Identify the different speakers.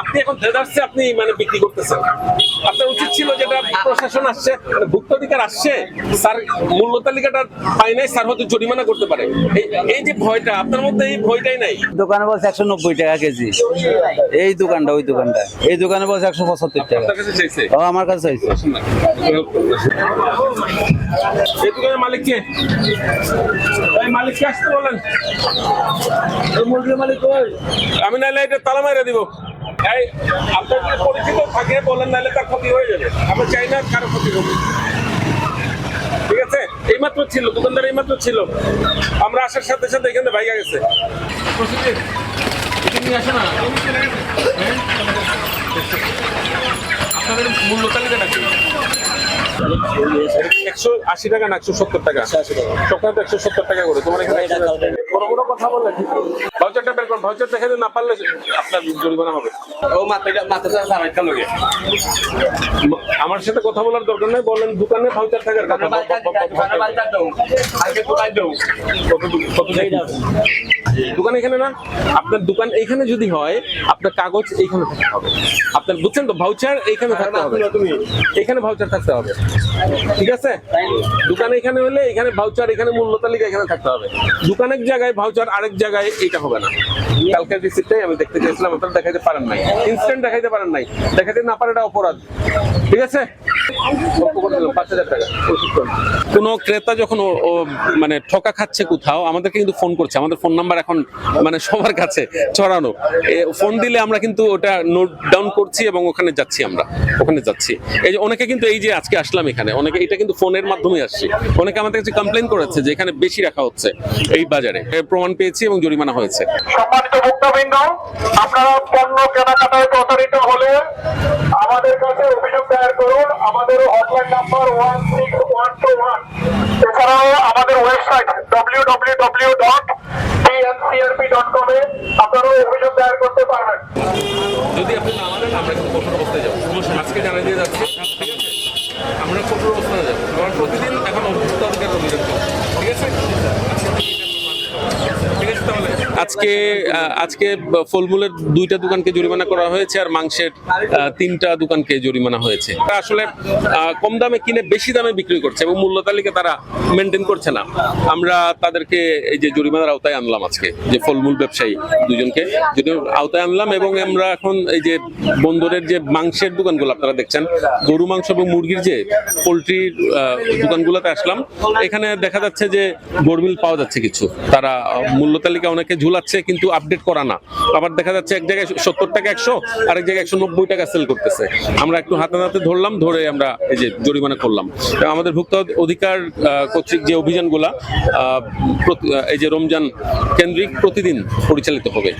Speaker 1: আপনি এখন দেদারসে আপনি মানে বিক্রি করতেছেন। আপনার উচিত ছিল যেটা প্রশাসন আসছে মানে ভুক্তাধিকার আসছে স্যার মূল্য তালিকাটা পাই নাই স্যার হয়তো জরিমানা করতে পারে। এই যে ভয়টা আপনার মধ্যে এই ভয়টাই নাই?
Speaker 2: দোকানে বলছে একশো নব্বই টাকা কেজি। এই দোকানটা ওই দোকানটা। এই দোকানে বলছে একশো পঁচাত্তর টাকা।
Speaker 1: আপনার কাছে চাইছে?
Speaker 2: ও আমার কাছে চাইছে।
Speaker 1: এই দোকানের মালিক কে? এই মালিককে আসতে বলেন? আমি নাইলে এটা তালা মাইরা দিব। আপনার যদি পরিচিত থাকে বলেন, নাহলে তার ক্ষতি হয়ে যাবে। আমরা চাই না কারও ক্ষতি হবে ঠিক আছে? এইমাত্র ছিল, দোকানদার এইমাত্র ছিল। আমরা আসার সাথে সাথে এখানে ভাইয়া গেছে। হ্যাঁ? আপনাদের মূল্য তালিকাটা একশো আশি টাকা না একশো সত্তর টাকা? সপ্তাহে একশো সত্তর টাকা করে। তোমার এখানে বড় বড় কথা ভাউচারটা বের করুন ভাউচার দেখাতে না পারলে আপনার জরিমানা হবে।
Speaker 3: ও
Speaker 1: আমার সাথে কথা বলার দরকার নেই বলেন দোকানে ভাউচার থাকার কথা? দোকান এখানে না? আপনার দোকান এইখানে যদি হয় আপনার কাগজ এইখানে থাকতে হবে। আপনার বুঝছেন তো? ভাউচার এইখানে থাকতে হবে। এখানে ভাউচার থাকতে হবে। ঠিক আছে? দোকান এখানে হলে এখানে ভাউচার এখানে মূল্য তালিকা এখানে থাকতে হবে। দোকান এক জায়গায় ভাউচার আরেক জায়গায় এটা হবে না। কালকের রিসিপ্টটাই আমি দেখতে চাইছিলাম আপনারা দেখাইতে পারেন নাই। ইনস্ট্যান্ট দেখাইতে পারেন নাই। দেখাইতে না পারে এটা অপরাধ। ঠিক আছে? কোনো ক্রেতা যখন ও মানে ঠকা খাচ্ছে কোথাও, আমাদেরকে কিন্তু ফোন করছে। আমাদের ফোন নাম্বার এখন মানে সবার কাছে ছড়ানো। ফোন দিলে আমরা কিন্তু ওটা নোট ডাউন করছি এবং ওখানে যাচ্ছি আমরা। ওখানে যাচ্ছি। এই যে অনেকে কিন্তু এই যে আজকে আসলাম এখানে, অনেকে এটা কিন্তু ফোনের মাধ্যমে আসছে। অনেকে আমাদের কাছে কমপ্লেন করেছে যে এখানে বেশি রাখা হচ্ছে এই বাজারে। প্রমাণ পেয়েছি এবং জরিমানা হয়েছে।
Speaker 4: সম্মানিত ভোক্তাবৃন্দ, আপনারা পণ্য কেনাকাটায় প্রতারিত হলে আমাদের কাছে অভিযোগ দায়ের করুন আমাদের hotline number one six one two one এছাড়াও আমাদের website W W W dot DNCRP dot কমে আপনারা অভিযোগ দায়ের করতে পারবেন।
Speaker 1: যদি আপনি না মানেন, আমরা কিন্তু কঠোর অবস্থায় যাব। আজকে জানাই দিয়ে যাচ্ছি, ঠিক আছে? আমরা কঠোর অবস্থায় যাব। আমরা প্রতিদিন এখন অভ্যস্ত অধিকার করব। ঠিক আছে? আজকে আজকে ফলমূলের দুইটা দোকানকে জরিমানা করা হয়েছে আর মাংসের তিনটা দোকানকে জরিমানা হয়েছে। আসলে কম দামে কিনে বেশি দামে বিক্রি করছে এবং মূল্য তালিকা তারা মেনটেন করছে না। আমরা তাদেরকে এই যে জরিমানার আওতায় আনলাম আজকে, যে ফলমূল ব্যবসায়ী দুজনকে। আওতায় আনলাম এবং আমরা এখন এই যে বন্দরের যে মাংসের দোকানগুলো আপনারা দেখছেন, গরু মাংস এবং মুরগির যে পোলট্রির দোকানগুলোতে আসলাম, এখানে দেখা যাচ্ছে যে গরমিল পাওয়া যাচ্ছে কিছু। তারা মূল্য তালিকা অনেকে ঝুলাচ্ছে কিন্তু আপডেট করা না। আবার দেখা যাচ্ছে এক জায়গায় সত্তর টাকা একশো আর এক জায়গায় একশো নব্বই টাকা সেল করতেছে। আমরা একটু হাতে হাতে ধরলাম, ধরে আমরা এই যে জরিমানা করলাম। আমাদের ভুক্ত অধিকার কর্তৃক যে অভিযানগুলা এই যে রমজান কেন্দ্রিক প্রতিদিন পরিচালিত হবে।